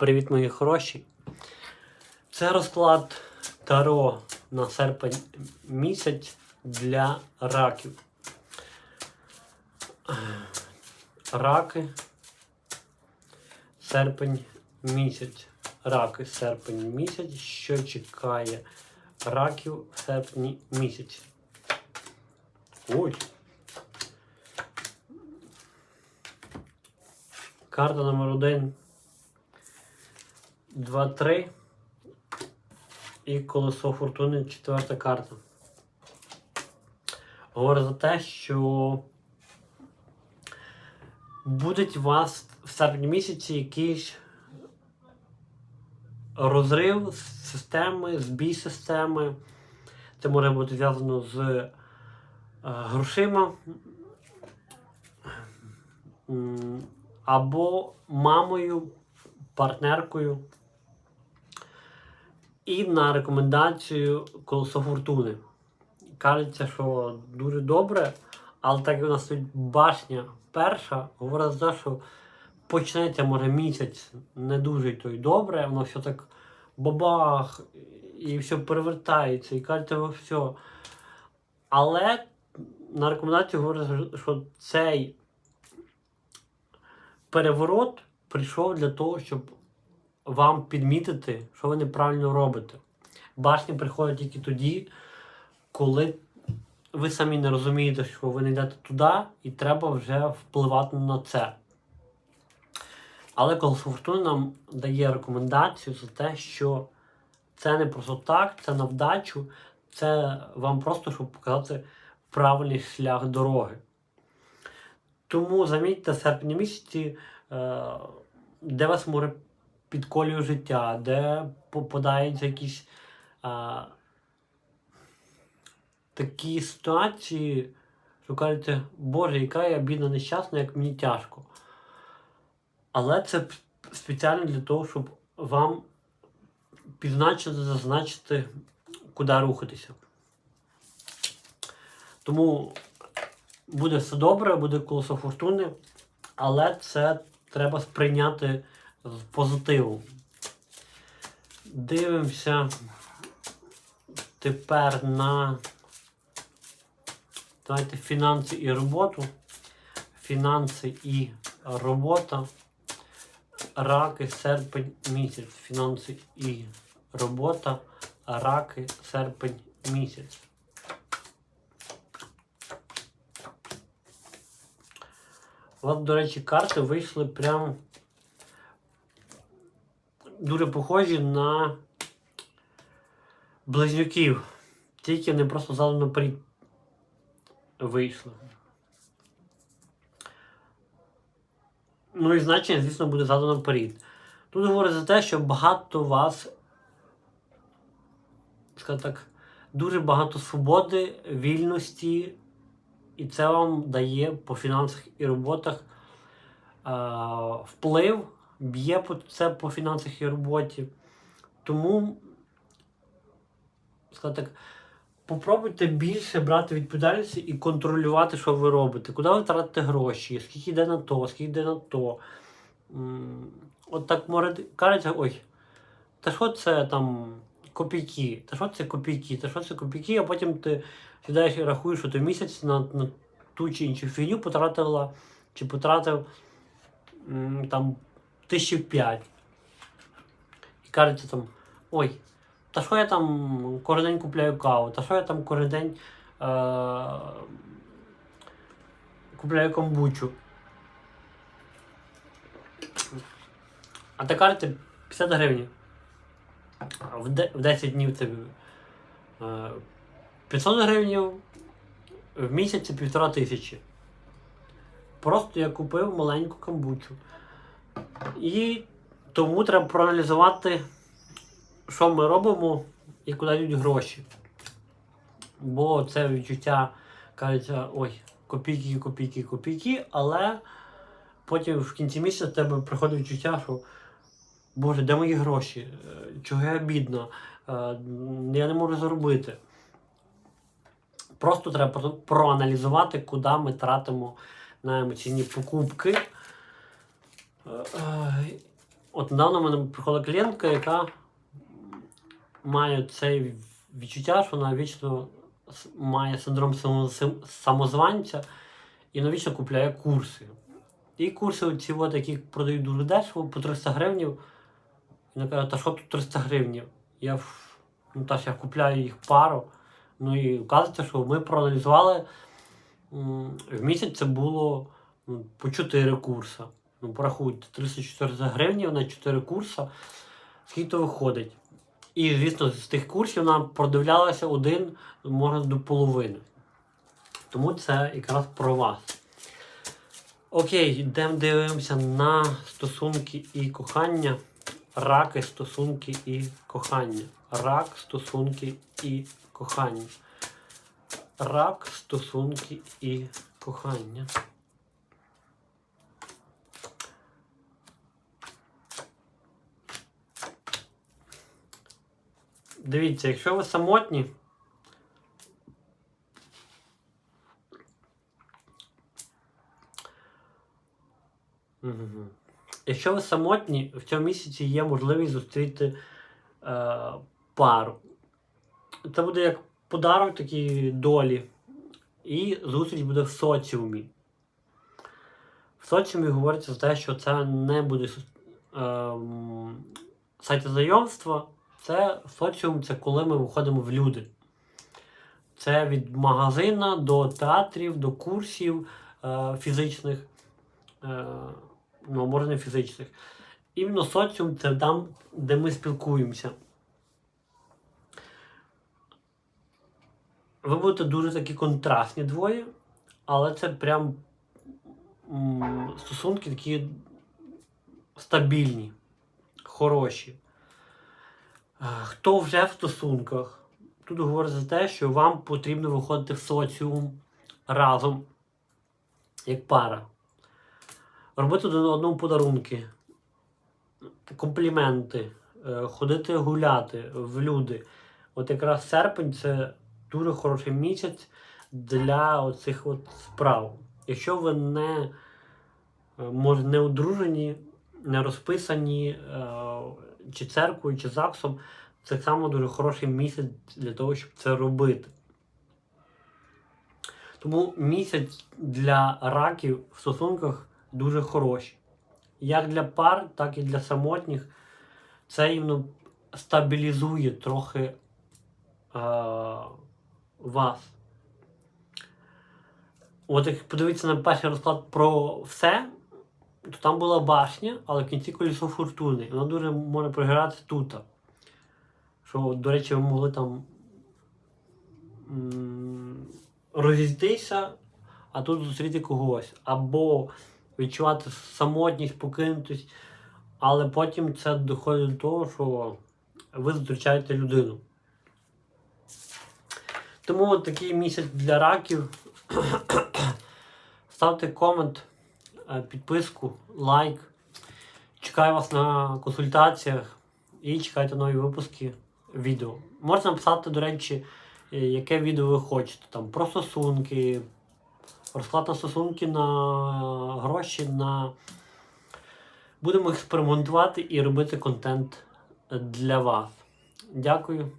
Привіт, мої хороші. Це розклад Таро на серпень місяць для раків. Раки. Серпень місяць. Раки, серпень місяць. Що чекає раків в серпні місяці? Ой. Карта номер один. 2, 3. І колесо фортуни четверта карта. Говорить за те, що буде у вас в серпні місяці якийсь розрив системи, збій системи. Це може бути зв'язано з е, грошима. Або мамою, партнеркою. І на рекомендацію колесо фортуни. Кажеться, що дуже добре, але так як у нас тут башня перша, говорить за що почнеться, може, місяць не дуже то й добре, воно все так бабах, і все перевертається, і кажеться, все. Але на рекомендацію говорить, що цей переворот прийшов для того, щоб вам підмітити, що ви неправильно робите. Башня приходить тільки тоді, коли ви самі не розумієте, що ви не йдете туди, і треба вже впливати на це. Але фортуни нам дає рекомендацію за те, що це не просто так, це на вдачу, це вам просто, щоб показати правильний шлях дороги. Тому замітьте серпні місяці, е, де вас може підколює життя, де попадаються якісь а, такі ситуації, що кажете, Боже, яка я бідна нещасна, як мені тяжко. Але це спеціально для того, щоб вам підзначити, зазначити, куди рухатися. Тому буде все добре, буде колесо фортуни, але це треба сприйняти з позитивом. Дивимося тепер на давайте фінанси і роботу. Фінанси і робота. Раки, серпень місяць. Фінанси і робота. Раки, серпень місяць. От, до речі, карти вийшли прям дуже похожі на близнюків. Тільки вони просто задом наперед вийшли. Ну і значення, звісно, буде задано наперед. Тут говорить за те, що багато вас, скажімо так, дуже багато свободи, вільності, і це вам дає по фінансах і роботах е, вплив, б'є це по фінансах і роботі. Тому, скажімо так, попробуйте більше брати відповідальності і контролювати, що ви робите, куди ви тратите гроші, скільки йде на то, скільки йде на то. От так може кажеться, ой, та що це там копійки, та що це копійки, та що це копійки, а потім ти сідаєш і рахуєш, що ти місяць на, на ту чи іншу фігню потратила, чи потратив там тисячі п'ять. І кажеться там, ой, та що я там кожен день купляю каву, та що я там кожен день е- купляю комбучу. А та кажете 50 гривень. В, де- в 10 днів це е, 500 гривень, в місяць це півтора тисячі. Просто я купив маленьку камбучу. І тому треба проаналізувати, що ми робимо і куди йдуть гроші. Бо це відчуття кажеться, ой, копійки, копійки, копійки, але потім в кінці місяця тебе приходить відчуття, що Боже, де мої гроші? Е, Чого я бідна? Е, Я не можу заробити. Просто треба проаналізувати, куди ми тратимо на емоційні покупки. Е, е, От недавно в мене приходила клієнтка, яка має це відчуття, що вона вічно має синдром самозванця і навічно купляє курси. І курси ці от, які продають дуже дешево, по 300 гривнів. Вона каже, та що тут 300 гривнів? Я, ну, та ж я купляю їх пару. Ну і вказується, що ми проаналізували в місяць це було ну, по 4 курси. Ну, порахуйте, 340 гривень на 4 курси. Скільки то виходить? І, звісно, з тих курсів нам продивлялося один, може, до половини. Тому це якраз про вас. Окей, йдемо дивимося на стосунки і кохання. Раки, стосунки і кохання. Рак, стосунки і кохання. Рак, стосунки і кохання. Дивіться, якщо ви самотні. Якщо ви самотні, в цьому місяці є можливість зустріти е, пару. Це буде як подарок такій долі. І зустріч буде в соціумі. В соціумі говориться за те, що це не буде е, м, сайти знайомства. Це соціум це коли ми виходимо в люди. Це від магазина до театрів, до курсів е, фізичних, е, ну, може фізичних. Іменно соціум це там, де ми спілкуємося. Ви будете дуже такі контрастні двоє, але це прям м, стосунки такі стабільні, хороші. Хто вже в стосунках? Тут говорить за те, що вам потрібно виходити в соціум разом, як пара. Робити одному подарунки, компліменти, е, ходити гуляти в люди. От якраз серпень це дуже хороший місяць для оцих от справ. Якщо ви не, е, може, не одружені, не розписані е, чи церквою, чи ЗАГСом, це само дуже хороший місяць для того, щоб це робити. Тому місяць для раків в стосунках дуже хороший. Як для пар, так і для самотніх. Це іменно стабілізує трохи е, вас. От як подивитися на перший розклад про все, то там була башня, але в кінці колесо фортуни. Воно дуже може програтися тут. Що, до речі, ви могли там розійтися, а тут зустріти когось. Або відчувати самотність, покинутись, але потім це доходить до того, що ви зустрічаєте людину. Тому такий місяць для раків. Ставте комент, підписку, лайк. Чекаю вас на консультаціях і чекайте нові випуски відео. Можна написати, до речі, е, яке відео ви хочете. Там про стосунки, розклад на стосунки на гроші. на... Будемо експериментувати і робити контент для вас. Дякую.